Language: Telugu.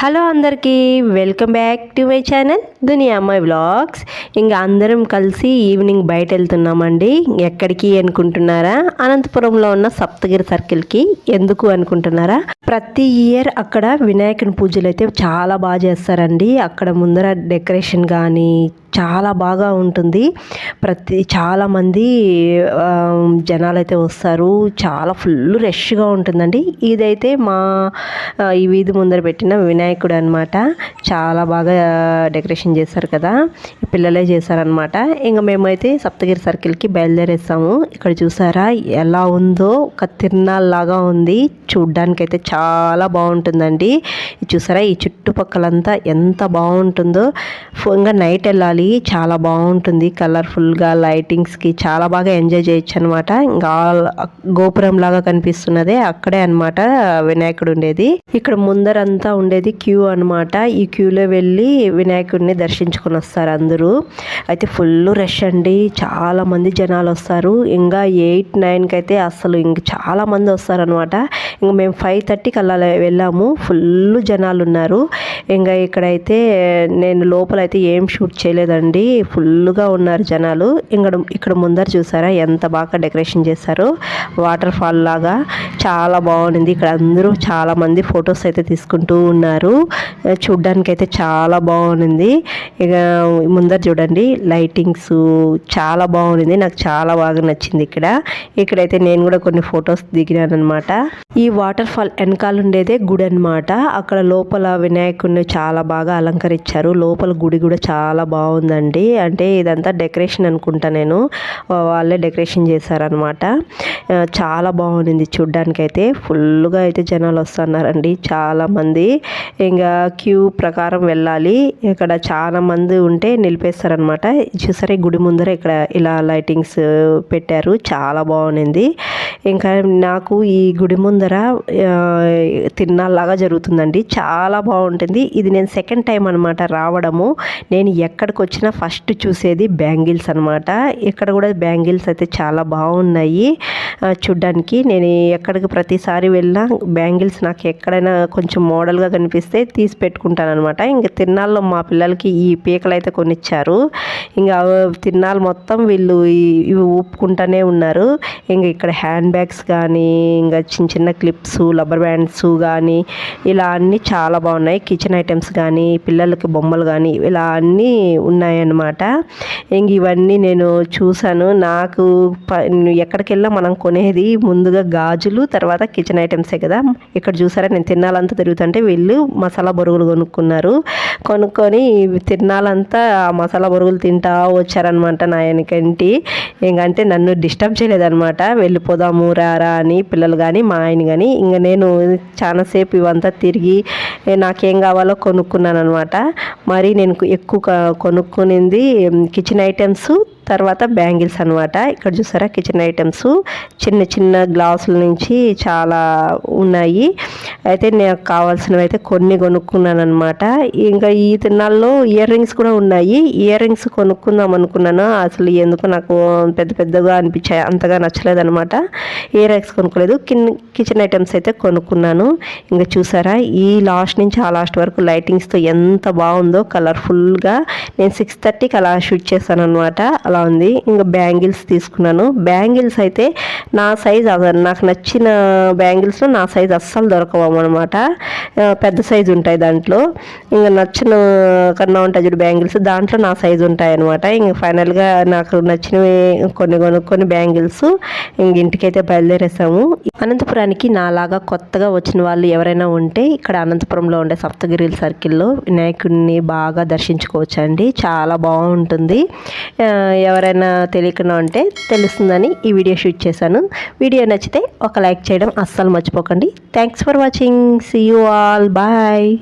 హలో అందరికీ welcome back to my channel Duniya Ammayi vlogs. ఇంకా అందరం కలిసి ఈవినింగ్ బయట వెళ్తున్నామండి ఎక్కడికి అనుకుంటున్నారా? అనంతపురంలో ఉన్న సప్తగిరి సర్కిల్కి ఎందుకు అనుకుంటున్నారా? ప్రతి ఇయర్ అక్కడ వినాయకుని పూజలు అయితే చాలా బాగా చేస్తారండి. అక్కడ ముందర డెకరేషన్ కానీ చాలా బాగా ఉంటుంది. ప్రతి చాలామంది జనాలు అయితే వస్తారు. చాలా ఫుల్ రష్గా ఉంటుందండి. ఇదైతే మా ఈ వీధి ముందర పెట్టిన వినాయకుడు అనమాట చాలా బాగా డెకరేషన్ చేశారు కదా. పిల్లలే చేశారనమాట ఇంకా మేమైతే సప్తగిరి సర్కిల్కి బయలుదేరేస్తాము ఇక్కడ చూసారా ఎలా ఉందో ఒక తిరునాళ్ళలాగా ఉంది. చూడ్డానికైతే చాలా బాగుంటుందండి. చూసారా ఈ చుట్టుపక్కలంతా ఎంత బాగుంటుందో. ఇంకా నైట్ వెళ్ళాలి. చాలా బాగుంటుంది. కలర్ఫుల్గా లైటింగ్స్కి చాలా బాగా ఎంజాయ్ చేయొచ్చు అనమాట ఇంకా గోపురం లాగా కనిపిస్తున్నదే. అక్కడే అనమాట వినాయకుడు ఉండేది. ఇక్కడ ముందరంతా ఉండేది క్యూ అనమాట ఈ క్యూలో వెళ్ళి వినాయకుడిని దర్శించుకొని వస్తారు అందరూ. అయితే ఫుల్ రష్ అండి. చాలా మంది జనాలు వస్తారు. ఇంకా ఎయిట్ నైన్కి అయితే అసలు ఇంక చాలా మంది వస్తారనమాట ఇంక మేము ఫైవ్ థర్టీకి అలా వెళ్ళాము. ఫుల్ జనాలు ఉన్నారు. ఇంకా ఇక్కడైతే నేను లోపల అయితే ఏం షూట్ చేయలేదండి ఫుల్గా ఉన్నారు జనాలు. ఇక్కడ ఇక్కడ ముందర చూసారా ఎంత బాగా డెకరేషన్ చేశారు. వాటర్ ఫాల్ లాగా చాలా బాగుంది ఇక్కడ అందరూ చాలా మంది ఫొటోస్ అయితే తీసుకుంటూ ఉన్నారు. చూడ్డానికి అయితే చాలా బాగుంది ఇక ముందర చూడండి లైటింగ్స్ చాలా బాగుంది నాకు చాలా బాగా నచ్చింది ఇక్కడ. ఇక్కడైతే నేను కూడా కొన్ని ఫొటోస్ దిగినాను అనమాట ఈ వాటర్ ఫాల్ వెనకాల ఉండేదే గుడి అనమాట అక్కడ లోపల వినాయకుడిని చాలా బాగా అలంకరించారు. లోపల గుడి కూడా చాలా బాగుందండి. అంటే ఇదంతా డెకరేషన్ అనుకుంటా నేను. వాళ్ళే డెకరేషన్ చేశారనమాట చాలా బాగుంది చూడ్డానికి అయితే ఫుల్గా అయితే జనాలు వస్తున్నారండి చాలామంది ఇంకా క్యూ ప్రకారం వెళ్ళాలి. ఇక్కడ చాలా మంది ఉంటే నిలిపేస్తారనమాట చూసారా గుడి ముందర ఇక్కడ ఇలా లైటింగ్స్ పెట్టారు. చాలా బాగుంది ఇంకా నాకు ఈ గుడి ముందర తిన్నాలాగా జరుగుతుందండి. చాలా బాగుంటుంది. ఇది నేను సెకండ్ టైం అనమాట రావడము. నేను ఎక్కడికి వచ్చినా ఫస్ట్ చూసేది బ్యాంగిల్స్ అనమాట ఇక్కడ కూడా బ్యాంగిల్స్ అయితే చాలా బాగున్నాయి. చూడ్డానికి నేను ఎక్కడికి ప్రతిసారి వెళ్ళినా బ్యాంగిల్స్ నాకు ఎక్కడైనా కొంచెం మోడల్గా కనిపిస్తే తీసి పెట్టుకుంటాను అనమాట ఇంకా తిన్నాళ్ళు మా పిల్లలకి ఈ పీకలు అయితే కొనిచ్చారు. ఇంకా తిన్నాళ్ళు మొత్తం వీళ్ళు ఇవి ఊపుకుంటూనే ఉన్నారు. ఇంకా ఇక్కడ హ్యాండ్ బ్యాగ్స్ కానీ ఇంకా చిన్న చిన్న క్లిప్స్ రబ్బర్ బ్యాండ్స్ కానీ ఇలా అన్నీ చాలా బాగున్నాయి. కిచెన్ ఐటమ్స్ కానీ పిల్లలకి బొమ్మలు కానీ ఇలా అన్నీ ఉన్నాయన్నమాట. ఇంక ఇవన్నీ నేను చూశాను. నాకు ఎక్కడికి వెళ్ళా మనం కొనేది ముందుగా గాజులు తర్వాత కిచెన్ ఐటమ్సే కదా. ఇక్కడ చూసారా? నేను తిన్నాలంతా తిరుగుతుంటే వీళ్ళు మసాలా బొరుగులు కొనుక్కున్నారు. కొనుక్కొని తిన్నాలంతా మసాలా బొరుగులు తింటా వచ్చారనమాట నా వెనకంటి ఇంకంటే నన్ను డిస్టర్బ్ చేయలేదనమాట వెళ్ళిపోదాము రారా అని పిల్లలు కానీ మా ఆయన కానీ ఇంకా నేను చాలాసేపు ఇవంతా తిరిగి నాకేం కావాలో కొనుక్కున్నాను అనమాట మరి నేను ఎక్కువ కొనుక్కునింది కిచెన్ ఐటమ్స్ తర్వాత బ్యాంగిల్స్ అనమాట ఇక్కడ చూసారా కిచెన్ ఐటమ్స్. చిన్న చిన్న గ్లాసుల నుంచి చాలా ఉన్నాయి. అయితే నాకు కావాల్సినవి అయితే కొన్ని కొనుక్కున్నాను అనమాట ఇంకా ఈ తిన్నాల్లో ఇయర్ రింగ్స్ కూడా ఉన్నాయి. ఇయర్ రింగ్స్ కొనుక్కుందాం అనుకున్నాను. అసలు ఎందుకు నాకు పెద్ద పెద్దగా అనిపించాయి. అంతగా నచ్చలేదు అనమాట ఇయర్ రింగ్స్ కొనుక్కోలేదు. కిచెన్ ఐటమ్స్ అయితే కొనుక్కున్నాను. ఇంకా చూసారా ఈ లాస్ట్ నుంచి ఆ లాస్ట్ వరకు లైటింగ్స్తో ఎంత బాగుందో కలర్ఫుల్గా. నేను సిక్స్ థర్టీకి అలా షూట్ చేశాను అనమాట అలా అలా ఉంది. ఇంకా బ్యాంగిల్స్ తీసుకున్నాను. బ్యాంగిల్స్ అయితే నా సైజ్ నాకు నచ్చిన బ్యాంగిల్స్లో నా సైజ్ అస్సలు దొరకవు అనమాట పెద్ద సైజు ఉంటాయి దాంట్లో. ఇంకా నచ్చిన కన్నా ఉంటాయి చూడు బ్యాంగిల్స్ దాంట్లో నా సైజు ఉంటాయి అనమాట ఇంక ఫైనల్గా నాకు నచ్చినవి కొన్ని కొనుక్కొని బ్యాంగిల్స్ ఇంక ఇంటికైతే బయలుదేరేసాము. అనంతపురానికి నాలాగా కొత్తగా వచ్చిన వాళ్ళు ఎవరైనా ఉంటే ఇక్కడ అనంతపురంలో ఉండే సప్తగిరి సర్కిల్లో వినాయకుడిని బాగా దర్శించుకోవచ్చు అండి చాలా బాగుంటుంది. ఎవరైనా తెలియకుండా ఉంటే తెలుస్తుందని ఈ వీడియో షూట్ చేశాను. వీడియో నచ్చితే ఒక లైక్ చేయడం అస్సలు మర్చిపోకండి. Thanks for watching see you all bye